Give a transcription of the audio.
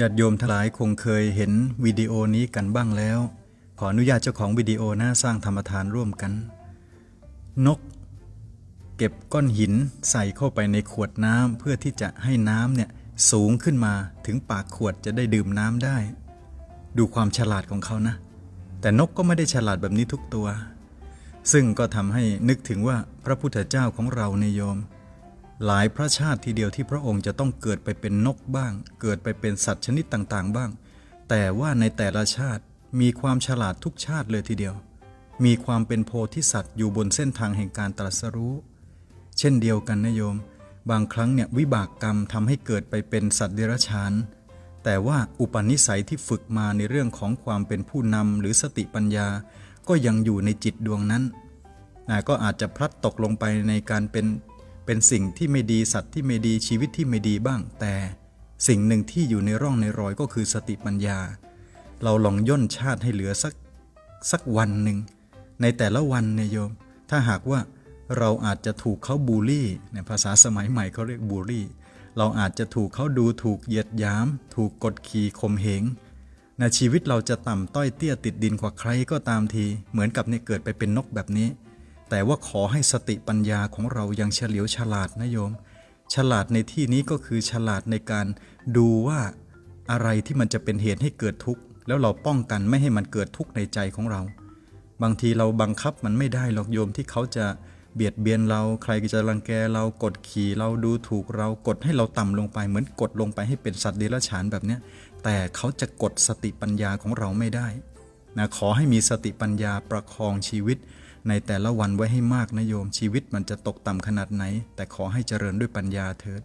ญาติโยมทั้งหลายคงเคยเห็นวิดีโอนี้กันบ้างแล้ว ขออนุญาตเจ้าของวิดีโอหนะสร้างธรรมทานร่วมกัน นก เก็บก้อนหินใส่เข้าไปในขวดน้ำเพื่อที่จะให้น้ำเนี่ยสูงขึ้นมาถึงปากขวดจะได้ดื่มน้ำได้ ดูความฉลาดของเขานะ แต่นกก็ไม่ได้ฉลาดแบบนี้ทุกตัว ซึ่งก็ทำให้นึกถึงว่าพระพุทธเจ้าของเราในโยม หลายพระชาติทีเดียวที่พระองค์จะต้องเกิดไปเป็นนกบ้าง เกิดไปเป็นสัตว์ชนิดต่างๆ บ้าง แต่ว่าในแต่ละชาติมีความฉลาดทุกชาติเลยทีเดียว มีความเป็นโพธิสัตว์อยู่บนเส้นทางแห่งการตรัสรู้ เช่นเดียวกันนะโยม บางครั้งเนี่ยวิบากกรรมทำให้เกิดไปเป็นสัตว์เดรัจฉาน แต่ว่าอุปนิสัยที่ฝึกมาในเรื่องของความเป็นผู้นำหรือสติปัญญา ก็ยังอยู่ในจิตดวงนั้นนะก็อาจจะพลัดตกลงไปในการเป็น เป็นสิ่งที่ไม่ดีสัตว์ที่ไม่ดีชีวิตที่ไม่ดีบ้าง แต่สิ่งหนึ่งที่อยู่ในร่องในรอยก็คือสติปัญญา เราลองย่นชาติให้เหลือสักสักวันหนึ่ง ในแต่ละวันเนี่ยโยม ถ้าหากว่าเราอาจจะถูกเขาบูลลี่ในภาษาสมัยใหม่เขาเรียกบูลลี่ เราอาจจะถูกเขาดูถูกเหยียดหยาม ถูกกดขี่ข่มเหงนะชีวิตเราจะต่ำต้อยเตี้ยติดดินกว่าใครก็ตามที เหมือนกับเนี่ยเกิดไปเป็นนกแบบนี้ แต่ว่าขอให้สติปัญญาของเรายังเฉลียวฉลาดนะโยม ฉลาดในที่นี้ก็คือฉลาดในการดูว่าอะไรที่มันจะเป็นเหตุให้เกิดทุกข์ แล้วเราป้องกันไม่ให้มันเกิดทุกข์ในใจของเรา บางทีเราบังคับมันไม่ได้หรอกโยมที่เขาจะเบียดเบียนเราใครจะรังแกเรากดขี่เราดูถูกเรากดให้เราต่ำลงไป เหมือนกดลงไปให้เป็นสัตว์เดรัจฉานแบบเนี้ยแต่เขาจะกดสติปัญญาของเราไม่ได้นะขอให้มีสติปัญญาประคองชีวิต ในแต่ละวันไว้ให้มากนะโยมชีวิตมันจะตกต่ำขนาดไหน แต่ขอให้เจริญด้วยปัญญาเถิด